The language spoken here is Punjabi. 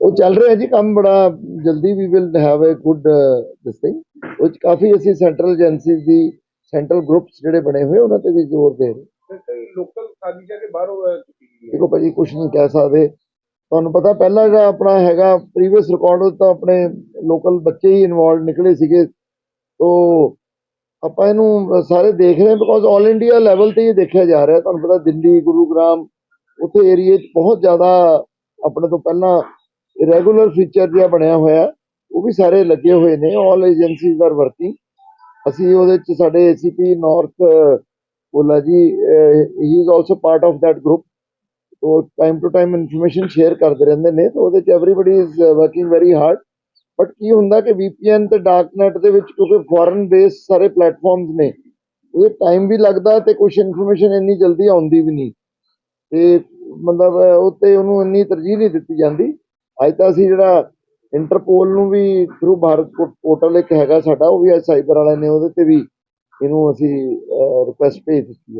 ਉਹ ਚੱਲ ਰਿਹਾ ਜੀ ਕੰਮ ਬੜਾ ਜਲਦੀ we will have a good this thing ਉਹ ਕਾਫੀ ਅਸੀਂ ਸੈਂਟਰਲ ਏਜੰਸੀਜ਼ ਦੀ ਸੈਂਟਰਲ ਗਰੁੱਪਸ ਜਿਹੜੇ ਬਣੇ ਹੋਏ ਉਹਨਾਂ ਤੇ ਵੀ ਜ਼ੋਰ ਦੇ ਰਹੇ। ਲੋਕਲ ਖਾਲੀ ਜਾ ਕੇ ਬਾਹਰੋਂ ਦੇਖੋ ਭਾਜੀ ਕੁਝ ਨਹੀਂ ਕਹਿ ਸਕਦੇ। ਤੁਹਾਨੂੰ ਪਤਾ ਪਹਿਲਾਂ ਜਿਹੜਾ ਆਪਣਾ ਹੈਗਾ ਪ੍ਰੀਵੀਅਸ ਰਿਕਾਰਡ ਉਹ ਤਾਂ ਆਪਣੇ ਲੋਕਲ ਬੱਚੇ ਹੀ ਇਨਵੋਲਡ ਨਿਕਲੇ ਸੀਗੇ। ਤੋ ਆਪਾਂ ਇਹਨੂੰ ਸਾਰੇ ਦੇਖ ਰਹੇ ਬਿਕੋਜ਼ 올 ਇੰਡੀਆ ਲੈਵਲ ਤੇ ਇਹ ਦੇਖਿਆ ਜਾ ਰਿਹਾ। ਤੁਹਾਨੂੰ ਪਤਾ ਦਿੱਲੀ ਗੁਰੂਗ੍ਰਾਮ ਉੱਥੇ ਏਰੀਏ 'ਚ ਬਹੁਤ ਜ਼ਿਆਦਾ ਆਪਣੇ ਤੋਂ ਪਹਿਲਾਂ ਰੈਗੂਲਰ ਫੀਚਰ ਜਿਹਾ ਬਣਿਆ ਹੋਇਆ, ਉਹ ਵੀ ਸਾਰੇ ਲੱਗੇ ਹੋਏ ਨੇ 올 ਏਜੰਸੀਜ਼ ਆਰ ਵਰਕਿੰਗ ਅਸੀਂ ਉਹਦੇ 'ਚ ਸਾਡੇ ਏਸੀਪੀ ਨਾਰਥ ਬੋਲਾ ਜੀ he is also part of that group ਉਹ time to time information share ਕਰਦੇ ਰਹਿੰਦੇ ਨੇ, ਤਾਂ ਉਹਦੇ 'ਚ everybody is working very hard but ਕੀ ਹੁੰਦਾ ਕਿ VPN ਤੇ ਡਾਰਕਨੈਟ ਦੇ ਵਿੱਚ ਕਿਉਂਕਿ ਫੋਰਨ ਬੇਸ ਸਾਰੇ ਪਲੇਟਫਾਰਮਸ ਨੇ, ਉਹਦੇ ਟਾਈਮ ਵੀ ਲੱਗਦਾ ਤੇ ਕੁਝ ਇਨਫੋਰਮੇਸ਼ਨ ਇੰਨੀ ਜਲਦੀ ਆਉਂਦੀ ਵੀ ਨਹੀਂ। ਤੇ ਮਤਲਬ ਉੱਤੇ ਉਹਨੂੰ ਇੰਨੀ ਤਰਜੀਹ ਨਹੀਂ ਦਿੱਤੀ ਜਾਂਦੀ। ਅੱਜ ਤਾਂ ਅਸੀਂ ਜਿਹੜਾ ਇੰਟਰਪੋਲ ਨੂੰ ਵੀ ਥਰੂ ਭਾਰਤ ਪੋਰਟਲ ਇੱਕ ਹੈਗਾ ਸਾਡਾ, ਉਹ ਵੀ ਅੱਜ ਸਾਈਬਰ ਵਾਲਿਆਂ ਨੇ ਉਹਦੇ ਤੇ ਵੀ ਇਹਨੂੰ ਅਸੀਂ ਰਿਕੁਐਸਟ ਭੇਜ ਦਿੱਤੀ ਹੈ।